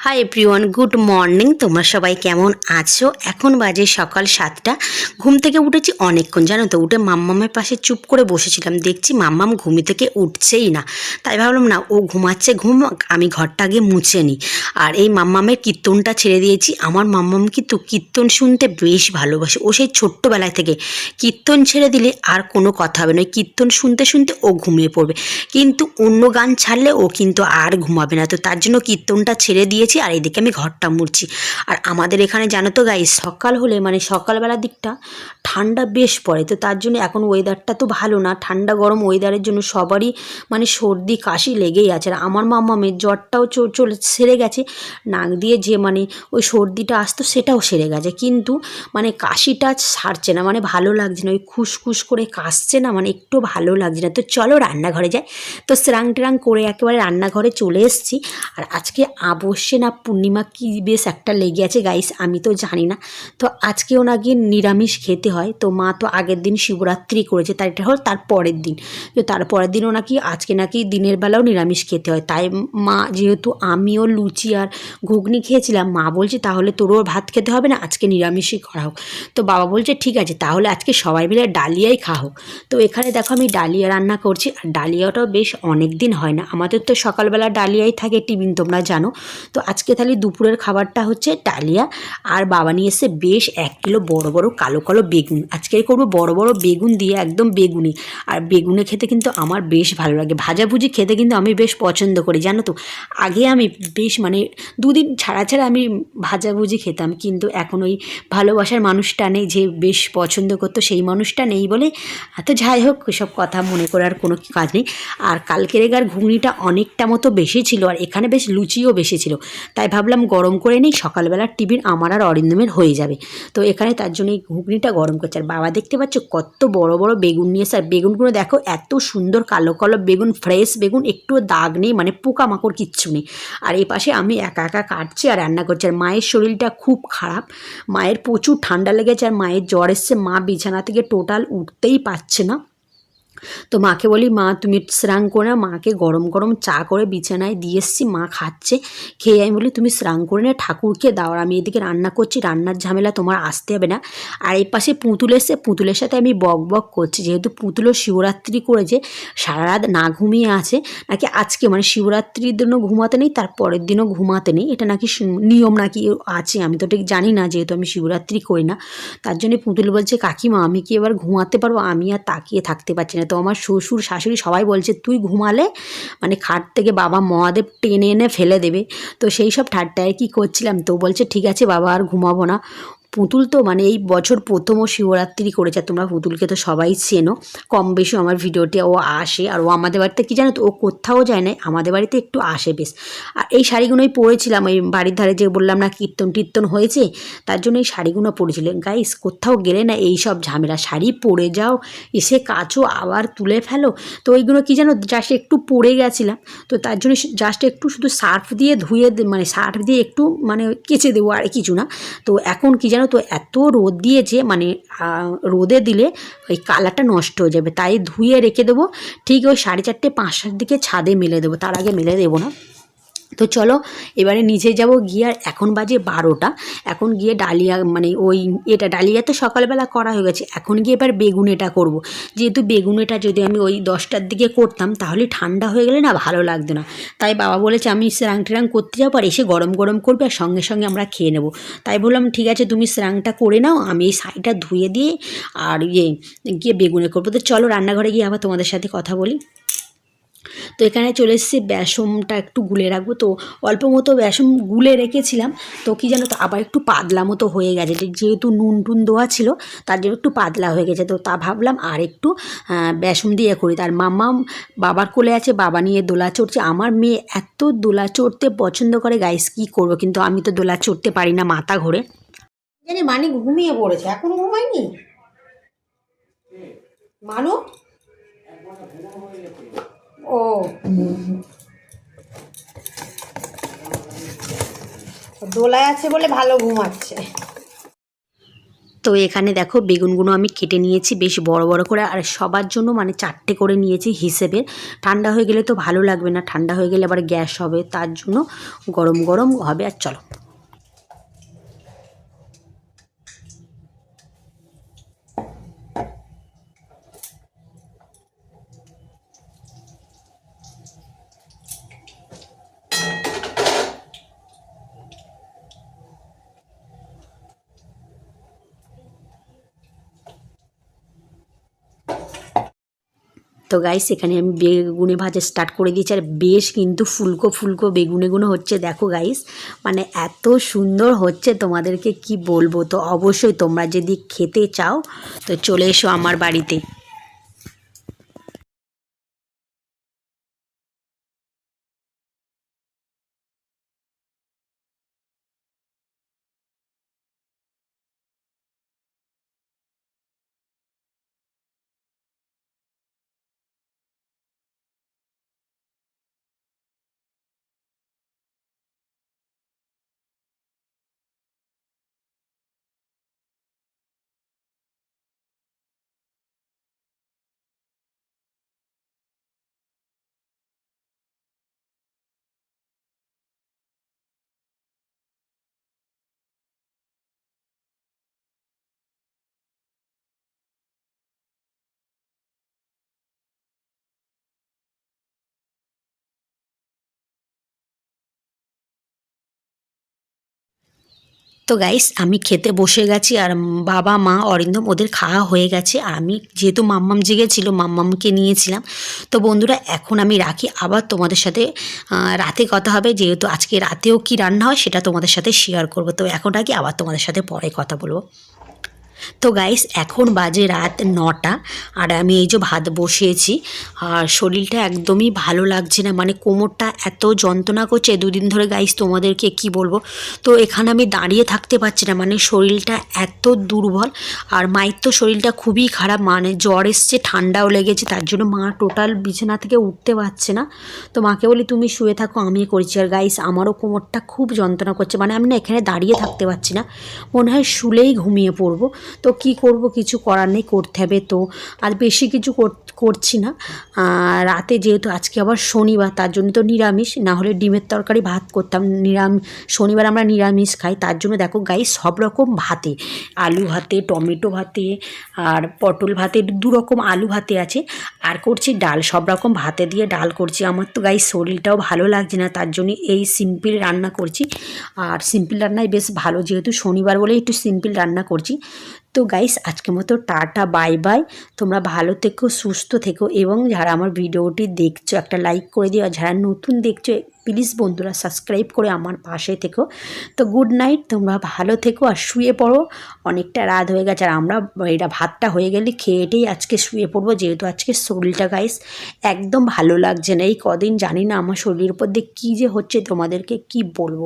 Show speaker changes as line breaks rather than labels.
Hi everyone good morning তোমরা সবাই কেমন আছো? এখন বাজে সকাল সাতটা। ঘুম থেকে উঠেছি অনেকক্ষণ, জানো তো? উঠে মাম্মামের পাশে চুপ করে বসেছিলাম। দেখছি মাম্মাম ঘুমি থেকে উঠছেই না। তাই ভাবলাম, না, ও ঘুমাচ্ছে ঘুম আমি ঘরটা আগে মুছে নিই। আর এই মাম্মামের কীর্তনটা ছেড়ে দিয়েছি। আমার মাম্মাম কিন্তু কীর্তন শুনতে বেশ ভালোবাসে। ও সেই ছোট্টবেলায় থেকে কীর্তন ছেড়ে দিলে আর কোনো কথা হবে না। কীর্তন শুনতে শুনতে ও ঘুমিয়ে পড়বে। কিন্তু অন্য গান ছাড়লে ও কিন্তু আর ঘুমাবে না। তো তার জন্য কীর্তনটা ছেড়ে দিয়েছি আর এদিকে আমি ঘরটা মুড়ছি। আর আমাদের এখানে জানো তো গাই সকাল হলে মানে সকালবেলার দিকটা ঠান্ডা বেশ পড়ে। তো তার জন্য এখন ওয়েদারটা তো ভালো না, ঠান্ডা গরম ওয়েদারের জন্য সবারই মানে সর্দি, কাশি লেগেই আছে। আর আমার মামামের জ্বরটাও চলে সেরে গেছে, নাক দিয়ে যে মানে ওই সর্দিটা আসতো সেটাও সেরে গেছে। কিন্তু মানে কাশিটা সারছে না মানে ভালো লাগছে না, ওই খুসখুস করে কাশছে না মানে একটু ভালো লাগছে না। তো চলো রান্নাঘরে যাই। তো স্রাং টেরাং করে একেবারে রান্নাঘরে চলে এসেছি। আর আজকে আবশ্যে না, পূর্ণিমা কি বেশ একটা লেগে আছে গাইস আমি তো জানি না। তো আজকেও নাকি নিরামিষ খেতে হয়। তো মা তো আগের দিন শিবরাত্রি করেছে তাই এটা হল তার পরের দিন। তো তার পরের দিনও নাকি, আজকে নাকি দিনের বেলাও নিরামিষ খেতে হয়। তাই মা, যেহেতু আমিও লুচি আর ঘুগনি খেয়েছিলাম, মা বলছে তাহলে তোরও ভাত খেতে হবে না, আজকে নিরামিষই করা হোক। তো বাবা বলছে, ঠিক আছে, তাহলে আজকে সবাই মিলে ডালিয়াই হোক। তো এখানে দেখো আমি ডালিয়া রান্না করছি, আর ডালিয়াটাও বেশ অনেক দিন হয় না। আমাদের তো সকালবেলা ডালিয়াই থাকে টিফিন, তোমরা জানো। তো আজকে তাহলে দুপুরের খাবারটা হচ্ছে ডালিয়া। আর বাবা নিয়ে এসে বেশ এক কিলো বড় বড় কালো কালো বেগুন। আজকে করব বড় বড় বেগুন দিয়ে একদম বেগুনি। আর বেগুনে খেতে কিন্তু আমার বেশ ভালো লাগে। ভাজাভুজি খেতে কিন্তু আমি বেশ পছন্দ করি, জানো তো? আগে আমি বেশ মানে দুদিন ছাড়া ছাড়া আমি ভাজাভুজি খেতাম, কিন্তু এখন ওই ভালোবাসার মানুষটা নেই যে বেশ পছন্দ করতো সেই মানুষটা নেই বলে তো যাই হোক ওইসব কথা মনে করার কোনো কাজ নেই। আর কালকের এগার ঘুগনিটা অনেকটা মতো বেশি ছিল, আর এখানে বেশ লুচিও বেশি ছিল। তাই ভাবলাম গরম করে নিই সকালবেলার টিফিন আমার আর অরিন্দমের হয়ে যাবে। তো এখানে তার জন্য এই ঘুগনিটা গরম করছে। আর বাবা দেখতে পাচ্ছ কত বড় বড় বেগুন নিয়ে আর বেগুনগুলো দেখো এত সুন্দর কালো কালো বেগুন ফ্রেশ বেগুন, একটুও দাগ নেই মানে পোকামাকড় কিচ্ছু নেই। আর এই পাশে আমি একা একা কাটছি আর রান্না করছি। আর মায়ের শরীরটা খুব খারাপ, মায়ের প্রচুর ঠান্ডা লেগেছে, আর মায়ের জ্বর এসছে, মা বিছানা থেকে টোটাল উঠতেই পারছে না। তো মাকে বলি, মা, তুমি স্নান করে। মাকে গরম গরম চা করে বিছানায় দিয়ে এসছি, মা খাচ্ছে। খেয়ে আমি বলি, তুমি স্নান করে নে ঠাকুরকে দাও। আর আমি এদিকে রান্না করছি, রান্নার ঝামেলা তোমার আসতে হবে না। আর এই পাশে পুতুল এসে পুতুলের সাথে আমি বক বক করছি। যেহেতু পুতুলও শিবরাত্রি করেছে, সারা রাত না ঘুমিয়ে আছে, নাকি আজকে? মানে শিবরাত্রির দিনও ঘুমাতে নেই, তার পরের দিনও ঘুমাতে নেই। এটা নাকি নিয়ম নাকি আছে, আমি তো ঠিক জানি না, যেহেতু আমি শিবরাত্রি করি না। তার জন্য পুতুল বলছে, কাকিমা, আমি কি এবার ঘুমাতে পারব? আমি আর তাকিয়ে থাকতে পারছি না। তো আমার শ্বশুর, শাশুড়ি সবাই বলছে, তুই ঘুমালে? মানে খাট থেকে বাবা মহাদেব টেনে এনে ফেলে দেবে। তো সেই সব ঠাট্টায় কি করছিলাম? তো বলছে, ঠিক আছে বাবা, আর ঘুমাবো না। পুতুল তো মানে এই বছর প্রথম ও শিবরাত্রি করেছে তোমরা পুতুলকে তো সবাই চেনো। কম বেশি আমার ভিডিওতে ও আসে, আর ও আমাদের বাড়িতে কি জানো তো, ও কোথাও যায় না, আমাদের বাড়িতে একটু আসে বেশ। আর এই শাড়িগুলোই পরেছিলাম, ওই বাড়ির ধারে যে বললাম না কীর্তন টীর্তন হয়েছে, তার জন্য এই শাড়িগুলো পরেছিলেন গাইস কোথাও গেলে না এই সব ঝামেলা, শাড়ি পরে যাও, এসে কাচো আবার তুলে ফেলো। তো ওইগুলো কি জানো জাস্ট একটু পরে গেছিলাম, তো তার জন্য জাস্ট একটু শুধু সার্ফ দিয়ে ধুয়ে মানে সার্ফ দিয়ে একটু মানে কেচে দেবো আর কিছু না। তো এখন কি জানো তো, এত রোদ দিয়েছে মানে রোদে দিলে ওই কালারটা নষ্ট হয়ে যাবে। তাই ধুয়ে রেখে দেবো, ঠিক ওই সাড়ে চারটে, পাঁচটার দিকে ছাদে মেলে দেবো। তার আগে মেলে দেবো না। তো চলো, এবারে নিচে যাব গিয়ে, আর এখন বাজে বারোটা। এখন গিয়ে ডালিয়া মানে ওই এটা, ডালিয়া তো সকালবেলা করা হয়ে গেছে। এখন গিয়ে এবার বেগুন এটা করব। যেহেতু বেগুন এটা যদি আমি ওই দশটার দিকে করতাম, তাহলে ঠান্ডা হয়ে গেলে না ভালো লাগতো না। তাই বাবা বলেছে, আমি স্রাং টেরাং করতে যাব, আর এসে গরম গরম করবে, আর সঙ্গে সঙ্গে আমরা খেয়ে নেব। তাই বললাম, ঠিক আছে, তুমি স্রাংটা করে নাও, আমি এই শাড়িটা ধুয়ে দিয়ে, আর ইয়ে গিয়ে বেগুনে করব। তো চলো, রান্নাঘরে গিয়ে আবার তোমাদের সাথে কথা বলি। তো এখানে চলে এসেছি বেসমটা একটু গুলে রাখব। তো অল্প মতো বেসম গুলে রেখেছিলাম। তো কি জানো তো আবার একটু পাতলা মতো হয়ে গেছে। যেহেতু নুন টুন দেওয়া ছিল তার জন্য একটু পাতলা হয়ে গেছে। তো তা ভাবলাম আর একটু বেসম দিয়ে করি। তার মামা বাবার কোলে আছে বাবা নিয়ে দোলা চড়ছে। আমার মেয়ে এত দোলা চড়তে পছন্দ করে। গাইস কি করব? কিন্তু আমি তো দোলা চড়তে পারি না মাথা ঘোরে। জানি মানি ঘুমিয়ে পড়েছে। এখন ঘুমায়নি? মানু? ও। দোলায় আছে বলে ভালো ঘুমাচ্ছে। তো এখানে দেখো বেগুনগুলো আমি কেটে নিয়েছি, বেশ বড় বড় করে, আর সবার জন্য মানে চারটে করে নিয়েছি হিসেবে ঠান্ডা হয়ে গেলে তো ভালো লাগবে না, ঠান্ডা হয়ে গেলে আবার গ্যাস হবে, তার জন্য গরম গরম হবে। আর চলো। তো গাইস এখানে আমি বেগুনে ভাজা স্টার্ট করে দিয়েছি। আর বেশ কিন্তু ফুলকো ফুলকো বেগুনে গুনো হচ্ছে। দেখো গাইস মানে এত সুন্দর হচ্ছে তোমাদেরকে কি বলব? তো অবশ্যই তোমরা যদি খেতে চাও, তো চলে এসো আমার বাড়িতে। তো গাইস আমি খেতে বসে গেছি আর বাবা, মা, অরিন্দম ওদের খাওয়া হয়ে গেছে। আর আমি যেহেতু মাম্মাম জেগেছিল, মাম্মামকে নিয়েছিলাম। তো বন্ধুরা, এখন আমি রাখি। আবার তোমাদের সাথে রাতে কথা হবে। যেহেতু আজকে রাতেও কি রান্না হয়, সেটা তোমাদের সাথে শেয়ার করব। তো এখন রাখি, আবার তোমাদের সাথে পরে কথা বলব। তো গাইস এখন বাজে রাত নটা, আর আমি এই যে ভাত বসিয়েছি, আর শরীরটা একদমই ভালো লাগছে না মানে কোমরটা এত যন্ত্রণা করছে, দুদিন ধরে গাইস তোমাদেরকে কি বলব? তো এখানে আমি দাঁড়িয়ে থাকতে পারছি না মানে শরীরটা এত দুর্বল, আর মায়ের তো শরীরটা খুবই খারাপ মানে জ্বর এসছে, ঠান্ডাও লেগেছে, তার জন্য মা টোটাল বিছানা থেকে উঠতে পারছে না। তো মাকে বলি, তুমি শুয়ে থাকো আমি করছি। আর গাইস আমারও কোমরটা খুব যন্ত্রণা করছে মানে আমি না এখানে দাঁড়িয়ে থাকতে পারছি না, মনে হয় শুলেই ঘুমিয়ে পড়ব। তো কি করব? কিছু করার নেই, করতে হবে তো। আর বেশি কিছু করছি না। রাতে যেহেতু আজকে আবার শনিবার, তার জন্য তো নিরামিষ, না হলে ডিমের তরকারি, ভাত করতাম। নিরামিষ শনিবার আমরা নিরামিষ খাই। তার জন্য দেখো গাই সব রকম ভাতে। আলু ভাতে, টমেটো ভাতে, আর পটল ভাতে, দু রকম আলু ভাতে আছে। আর করছি ডাল, সব রকম ভাতে দিয়ে ডাল করছি। আমার তো গাই শরীরটাও ভালো লাগছে না, তার জন্য এই সিম্পল রান্না করছি। আর সিম্পল রান্নাই বেশ ভালো, যেহেতু শনিবার বলে একটু সিম্পল রান্না করছি। তো গাইস আজকের মতো টাটা বাই বাই তোমরা ভালো থেকো, সুস্থ থেকো এবং যারা আমার ভিডিওটি দেখছ, একটা লাইক করে দিও। আর যারা নতুন দেখছ প্লিজ বন্ধুরা সাবস্ক্রাইব করে আমার পাশে থেকো। তো গুড নাইট তোমরা ভালো থেকো আর শুয়ে পড়ো। অনেকটা রাত হয়ে গেছে আর আমরা এটা ভাতটা হয়ে গেলে খেয়েটেই আজকে শুয়ে পড়ব। যেহেতু আজকে শরীরটা গাইস একদম ভালো লাগছে না। এই কদিন জানি না আমার শরীরের উপর দিয়ে কী যে হচ্ছে, তোমাদেরকে কি বলব?